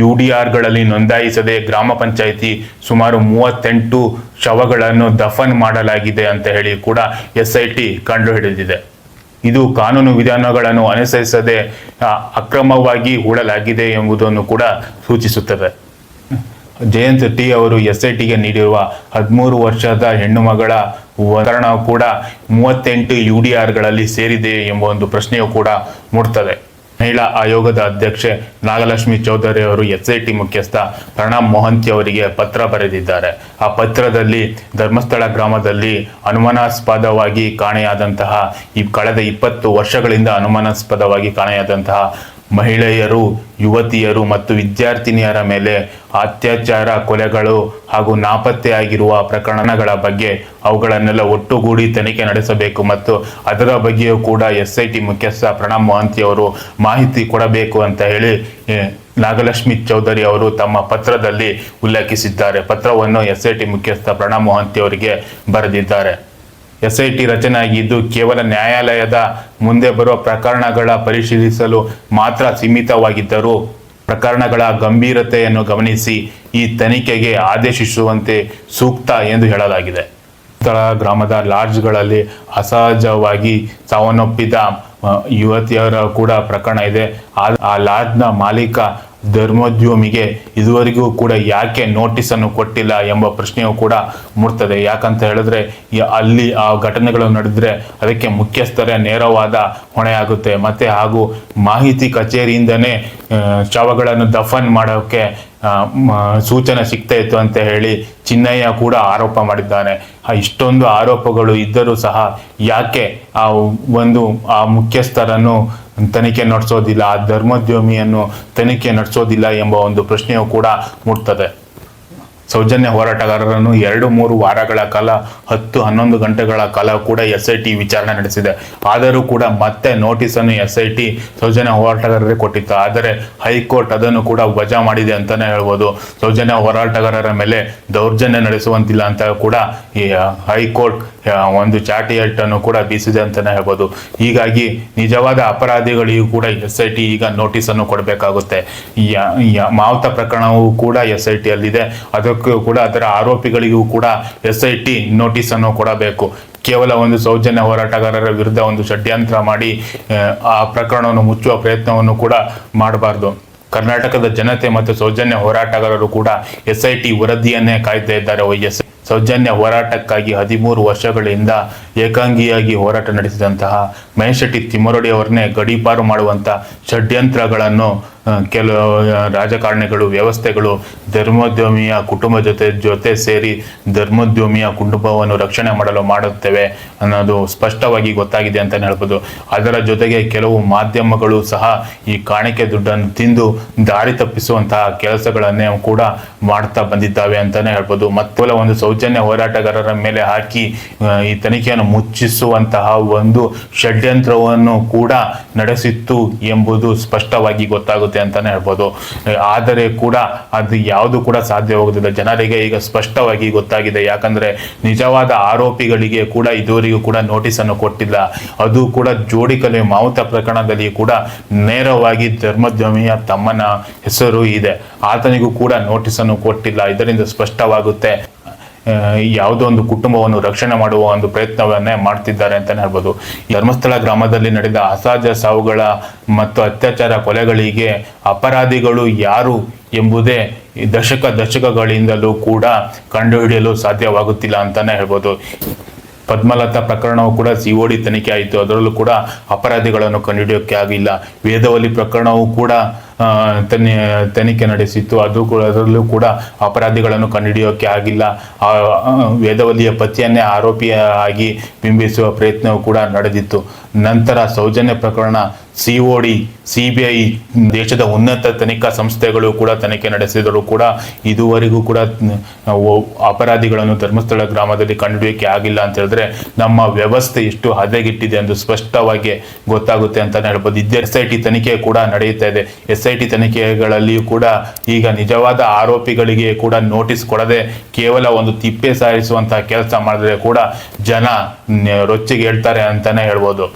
You D ಆರ್ಗಳಲ್ಲಿ ನೋಂದಾಯಿಸದೆ ಗ್ರಾಮ ಪಂಚಾಯಿತಿ ಸುಮಾರು ಮೂವತ್ತೆಂಟು ಶವಗಳನ್ನು ದಫನ್ ಮಾಡಲಾಗಿದೆ ಅಂತ ಹೇಳಿ ಕೂಡ ಎಸ್ ಐ ಟಿ ಕಂಡುಹಿಡಿದಿದೆ. ಇದು ಕಾನೂನು ವಿಧಾನಗಳನ್ನು ಅನುಸರಿಸದೆ ಅಕ್ರಮವಾಗಿ ಹೂಡಲಾಗಿದೆ ಎಂಬುದನ್ನು ಕೂಡ ಸೂಚಿಸುತ್ತದೆ. ಜಯಂತ್ ಟಿ ಅವರು ಎಸ್ ಐ ಟಿಗೆ ನೀಡಿರುವ ಹದಿಮೂರು ವರ್ಷದ ಹೆಣ್ಣು ಮಗಳ ಕೂಡ ಮೂವತ್ತೆಂಟು ಯು ಡಿ ಆರ್ಗಳಲ್ಲಿ ಸೇರಿದೆ ಎಂಬ ಒಂದು ಪ್ರಶ್ನೆಯು ಕೂಡ ಮೂಡ್ತದೆ. ಮಹಿಳಾ ಆಯೋಗದ ಅಧ್ಯಕ್ಷೆ ನಾಗಲಕ್ಷ್ಮಿ ಚೌಧರಿ ಅವರು ಎಸ್ ಐ ಟಿ ಮುಖ್ಯಸ್ಥ ಪ್ರಣಬ್ ಮೋಹಂತಿ ಅವರಿಗೆ ಪತ್ರ ಬರೆದಿದ್ದಾರೆ. ಆ ಪತ್ರದಲ್ಲಿ ಧರ್ಮಸ್ಥಳ ಗ್ರಾಮದಲ್ಲಿ ಅನುಮಾನಾಸ್ಪದವಾಗಿ ಕಾಣೆಯಾದಂತಹ ಈ ಕಳೆದ ಇಪ್ಪತ್ತು ವರ್ಷಗಳಿಂದ ಅನುಮಾನಾಸ್ಪದವಾಗಿ ಕಾಣೆಯಾದಂತಹ ಮಹಿಳೆಯರು, ಯುವತಿಯರು ಮತ್ತು ವಿದ್ಯಾರ್ಥಿನಿಯರ ಮೇಲೆ ಅತ್ಯಾಚಾರ, ಕೊಲೆಗಳು ಹಾಗೂ ನಾಪತ್ತೆಯಾಗಿರುವ ಪ್ರಕರಣಗಳ ಬಗ್ಗೆ ಅವುಗಳನ್ನೆಲ್ಲ ಒಟ್ಟುಗೂಡಿ ತನಿಖೆ ನಡೆಸಬೇಕು ಮತ್ತು ಅದರ ಬಗ್ಗೆಯೂ ಕೂಡ ಎಸ್ ಐ ಟಿ ಮುಖ್ಯಸ್ಥ ಪ್ರಣಬ್ ಮೊಹಂತಿಯವರು ಮಾಹಿತಿ ಕೊಡಬೇಕು ಅಂತ ಹೇಳಿ ನಾಗಲಕ್ಷ್ಮಿ ಚೌಧರಿ ಅವರು ತಮ್ಮ ಪತ್ರದಲ್ಲಿ ಉಲ್ಲೇಖಿಸಿದ್ದಾರೆ. ಪತ್ರವನ್ನು ಎಸ್ ಐ ಟಿ ಮುಖ್ಯಸ್ಥ ಪ್ರಣಬ್ ಮಹಾಂತಿ ಅವರಿಗೆ ಬರೆದಿದ್ದಾರೆ. ಎಸ್ ಐ ಟಿ ರಚನೆ ಆಗಿದ್ದು ಕೇವಲ ನ್ಯಾಯಾಲಯದ ಮುಂದೆ ಬರುವ ಪ್ರಕರಣಗಳ ಪರಿಶೀಲಿಸಲು ಮಾತ್ರ ಸೀಮಿತವಾಗಿದ್ದರೂ ಪ್ರಕರಣಗಳ ಗಂಭೀರತೆಯನ್ನು ಗಮನಿಸಿ ಈ ತನಿಖೆಗೆ ಆದೇಶಿಸುವಂತೆ ಸೂಕ್ತ ಎಂದು ಹೇಳಲಾಗಿದೆ. ಸ್ಥಳ, ಗ್ರಾಮದ ಲಾಡ್ಜ್ಗಳಲ್ಲಿ ಅಸಹಜವಾಗಿ ಸಾವನ್ನಪ್ಪಿದ ಯುವತಿಯರ ಕೂಡ ಪ್ರಕರಣ ಇದೆ. ಆ- ಲಾಡ್ನ ಮಾಲೀಕ ಧರ್ಮೋದ್ಯಮಿಗೆ ಇದುವರೆಗೂ ಕೂಡ ಯಾಕೆ ನೋಟಿಸನ್ನು ಕೊಟ್ಟಿಲ್ಲ ಎಂಬ ಪ್ರಶ್ನೆಯು ಕೂಡ ಮೂಡ್ತದೆ. ಯಾಕಂತ ಹೇಳಿದ್ರೆ ಅಲ್ಲಿ ಆ ಘಟನೆಗಳು ನಡೆದ್ರೆ ಅದಕ್ಕೆ ಮುಖ್ಯಸ್ಥರೇ ನೇರವಾದ ಹೊಣೆಯಾಗುತ್ತೆ. ಮತ್ತೆ ಹಾಗೂ ಮಾಹಿತಿ ಕಚೇರಿಯಿಂದನೇ ಶವಗಳನ್ನು ದಫನ್ ಮಾಡೋಕ್ಕೆ ಸೂಚನೆ ಸಿಗ್ತಾ ಇತ್ತು ಅಂತ ಹೇಳಿ ಚಿನ್ನಯ್ಯ ಕೂಡ ಆರೋಪ ಮಾಡಿದ್ದಾನೆ. ಇಷ್ಟೊಂದು ಆರೋಪಗಳು ಇದ್ದರೂ ಸಹ ಯಾಕೆ ಆ ಒಂದು, ಆ ಮುಖ್ಯಸ್ಥರನ್ನು ತನಿಖೆ ನಡೆಸೋದಿಲ್ಲ, ಆ ಧರ್ಮೋದ್ಯಮಿಯನ್ನು ತನಿಖೆ ನಡೆಸೋದಿಲ್ಲ ಎಂಬ ಒಂದು ಪ್ರಶ್ನೆಯು ಕೂಡ ಮೂಡ್ತದೆ. ಸೌಜನ್ಯ ಹೋರಾಟಗಾರರನ್ನು ಎರಡು ಮೂರು ವಾರಗಳ ಕಾಲ, ಹತ್ತು ಹನ್ನೊಂದು ಗಂಟೆಗಳ ಕಾಲ ಕೂಡ ಎಸ್ ಟಿ ವಿಚಾರಣೆ ನಡೆಸಿದೆ. ಆದರೂ ಕೂಡ ಮತ್ತೆ ನೋಟಿಸನ್ನು ಎಸ್ ಐ ಟಿ ಸೌಜನ್ಯ ಹೋರಾಟಗಾರರೇ ಕೊಟ್ಟಿತ್ತು. ಆದರೆ ಹೈಕೋರ್ಟ್ ಅದನ್ನು ಕೂಡ ವಜಾ ಮಾಡಿದೆ ಅಂತಾನೆ ಹೇಳ್ಬೋದು. ಸೌಜನ್ಯ ಹೋರಾಟಗಾರರ ಮೇಲೆ ದೌರ್ಜನ್ಯ ನಡೆಸುವಂತಿಲ್ಲ ಅಂತ ಕೂಡ ಈ ಹೈಕೋರ್ಟ್ ಒಂದು ಚಾಟಿ ಅನ್ನು ಕೂಡ ಬೀಸಿದೆ ಅಂತಾನೆ ಹೇಳ್ಬೋದು. ಹೀಗಾಗಿ ನಿಜವಾದ ಅಪರಾಧಿಗಳಿಗೂ ಕೂಡ ಎಸ್ ಐ ಟಿ ಈಗ ನೋಟಿಸನ್ನು ಕೊಡಬೇಕಾಗುತ್ತೆ. ಈ ಯ- ಮಾವುತ ಪ್ರಕರಣವು ಕೂಡ ಎಸ್ ಐ ಟಿಯಲ್ಲಿದೆ ಅದಕ್ಕೂ ಕೂಡ ಅದರ ಆರೋಪಿಗಳಿಗೂ ಕೂಡ ಎಸ್ ಐ ಟಿ ನೋಟಿಸನ್ನು ಕೊಡಬೇಕು. ಕೇವಲ ಒಂದು ಸೌಜನ್ಯ ಹೋರಾಟಗಾರರ ವಿರುದ್ಧ ಒಂದು ಷಡ್ಯಂತ್ರ ಮಾಡಿ ಆ, ಪ್ರಕರಣವನ್ನು ಮುಚ್ಚುವ ಪ್ರಯತ್ನವನ್ನು ಕೂಡ ಮಾಡಬಾರ್ದು. ಕರ್ನಾಟಕದ ಜನತೆ ಮತ್ತು ಸೌಜನ್ಯ ಹೋರಾಟಗಾರರು ಕೂಡ ಎಸ್ ಐ ಟಿ ವರದಿಯನ್ನೇ ಕಾಯ್ತಾ ಇದ್ದಾರೆ. ಎಸ್ ಸೌಜನ್ಯ ಹೋರಾಟಕ್ಕಾಗಿ ಹದಿಮೂರು ವರ್ಷಗಳಿಂದ ಏಕಾಂಗಿಯಾಗಿ ಹೋರಾಟ ನಡೆಸಿದಂತಹ ಮಹೇಶ್ ಶೆಟ್ಟಿ ತಿಮ್ಮರೊಡಿ ಅವರನ್ನೇ ಗಡೀಪಾರು ಮಾಡುವಂತ ಷಡ್ಯಂತ್ರಗಳನ್ನು ಕೆಲವು ರಾಜಕಾರಣಿಗಳು, ವ್ಯವಸ್ಥೆಗಳು, ಧರ್ಮೋದ್ಯಮಿಯ ಕುಟುಂಬ ಜೊತೆ ಜೊತೆ ಸೇರಿ ಧರ್ಮೋದ್ಯಮಿಯ ಕುಟುಂಬವನ್ನು ರಕ್ಷಣೆ ಮಾಡಲು ಮಾಡುತ್ತೇವೆ ಅನ್ನೋದು ಸ್ಪಷ್ಟವಾಗಿ ಗೊತ್ತಾಗಿದೆ ಅಂತಲೇ ಹೇಳ್ಬೋದು. ಅದರ ಜೊತೆಗೆ ಕೆಲವು ಮಾಧ್ಯಮಗಳು ಸಹ ಈ ಕಾಣಿಕೆ ದುಡ್ಡನ್ನು ತಿಂದು ದಾರಿ ತಪ್ಪಿಸುವಂತಹ ಕೆಲಸಗಳನ್ನೇ ಕೂಡ ಮಾಡ್ತಾ ಬಂದಿದ್ದಾವೆ ಅಂತಾನೆ ಹೇಳ್ಬೋದು. ಮತ್ತೆ ಒಂದು ಸೌಜನ್ಯ ಹೋರಾಟಗಾರರ ಮೇಲೆ ಹಾಕಿ ಈ ತನಿಖೆಯನ್ನು ಮುಚ್ಚಿಸುವಂತಹ ಒಂದು ಷಡ್ಯಂತ್ರವನ್ನು ಕೂಡ ನಡೆಸಿತ್ತು ಎಂಬುದು ಸ್ಪಷ್ಟವಾಗಿ ಗೊತ್ತಾಗುತ್ತೆ ಅಂತಾನೆ ಹೇಳ್ಬೋದು. ಆ, ಆದರೆ ಕೂಡ ಅದು ಯಾವುದು ಕೂಡ ಸಾಧ್ಯವಾಗುತ್ತಿಲ್ಲ ಜನರಿಗೆ ಈಗ ಸ್ಪಷ್ಟವಾಗಿ ಗೊತ್ತಾಗಿದೆ. ಯಾಕಂದ್ರೆ ನಿಜವಾದ ಆರೋಪಿಗಳಿಗೆ ಕೂಡ ಇದುವರೆಗೂ ಕೂಡ ನೋಟಿಸ್ ಅನ್ನು ಕೊಟ್ಟಿಲ್ಲ. ಅದು ಕೂಡ ಜೋಡಿಕಲೆ ಮಾವುತ ಪ್ರಕರಣದಲ್ಲಿ ಕೂಡ ನೇರವಾಗಿ ಧರ್ಮಧ್ವಮಿಯ ತಮ್ಮನ ಹೆಸರು ಇದೆ. ಆತನಿಗೂ ಕೂಡ ನೋಟಿಸ್ ಅನ್ನು ಕೊಟ್ಟಿಲ್ಲ. ಇದರಿಂದ ಸ್ಪಷ್ಟವಾಗುತ್ತೆ. ಯಾವುದೋ ಒಂದು ಕುಟುಂಬವನ್ನು ರಕ್ಷಣೆ ಮಾಡುವ ಒಂದು ಪ್ರಯತ್ನವನ್ನೇ ಮಾಡ್ತಿದ್ದಾರೆ ಅಂತಲೇ ಹೇಳ್ಬೋದು. ಧರ್ಮಸ್ಥಳ ಗ್ರಾಮದಲ್ಲಿ ನಡೆದ ಅಸಹಜ ಸಾವುಗಳ ಮತ್ತು ಅತ್ಯಾಚಾರ ಕೊಲೆಗಳಿಗೆ ಅಪರಾಧಿಗಳು ಯಾರು ಎಂಬುದೇ ದಶಕ ದಶಕಗಳಿಂದಲೂ ಕೂಡ ಕಂಡುಹಿಡಿಯಲು ಸಾಧ್ಯವಾಗುತ್ತಿಲ್ಲ ಅಂತಾನೆ ಹೇಳ್ಬೋದು. ಪದ್ಮಲತಾ ಪ್ರಕರಣವು ಕೂಡ ಸಿಒಡಿ ತನಿಖೆ ಆಯಿತು. ಅದರಲ್ಲೂ ಕೂಡ ಅಪರಾಧಿಗಳನ್ನು ಕಂಡುಹಿಡಿಯೋಕೆ ಆಗಿಲ್ಲ. ವೇದವಲ್ಲಿ ಪ್ರಕರಣವು ಕೂಡ ತನಿ ತನಿಖೆ ನಡೆಸಿತ್ತು. ಅದು ಕೂಡ, ಅದರಲ್ಲೂ ಕೂಡ ಅಪರಾಧಿಗಳನ್ನು ಕಂಡುಹಿಡಿಯೋಕೆ ಆಗಿಲ್ಲ. ಆ ವೇದವಲ್ಲಿಯ ಪತಿಯನ್ನೇ ಆರೋಪಿಯಾಗಿ ಬಿಂಬಿಸುವ ಪ್ರಯತ್ನವೂ ಕೂಡ ನಡೆದಿತ್ತು. ನಂತರ ಸೌಜನ್ಯ ಪ್ರಕರಣ C O D C B I ದೇಶದ ಉನ್ನತ ತನಿಖಾ ಸಂಸ್ಥೆಗಳು ಕೂಡ ತನಿಖೆ ನಡೆಸಿದರೂ ಕೂಡ ಇದುವರೆಗೂ ಕೂಡ ಅಪರಾಧಿಗಳನ್ನು ಧರ್ಮಸ್ಥಳ ಗ್ರಾಮದಲ್ಲಿ ಕಂಡುಹಿಡಿಯೋಕೆ ಆಗಿಲ್ಲ ಅಂತ ಹೇಳಿದ್ರೆ ನಮ್ಮ ವ್ಯವಸ್ಥೆ ಎಷ್ಟು ಹದಗೆಟ್ಟಿದೆ ಎಂದು ಸ್ಪಷ್ಟವಾಗಿ ಗೊತ್ತಾಗುತ್ತೆ ಅಂತ ಹೇಳ್ಬೋದು. ಇದೇ ಎಸ್ ಐ ಟಿ ತನಿಖೆ ಕೂಡ ನಡೆಯುತ್ತಾ ಇದೆ. ಎಸ್ ಟಿ ತನಿಖೆಗಳಲ್ಲಿಯೂ ಕೂಡ ಈಗ ನಿಜವಾದ ಆರೋಪಿಗಳಿಗೆ ಕೂಡ ನೋಟಿಸ್ ಕೊಡದೆ ಕೇವಲ ಒಂದು ತಿಪ್ಪೆ ಸಾರಿಸುವಂತಹ ಕೆಲಸ ಮಾಡಿದ್ರೆ ಕೂಡ ಜನ ರೊಚ್ಚಿಗೆ ಹೇಳ್ತಾರೆ ಅಂತಾನೆ ಹೇಳ್ಬೋದು.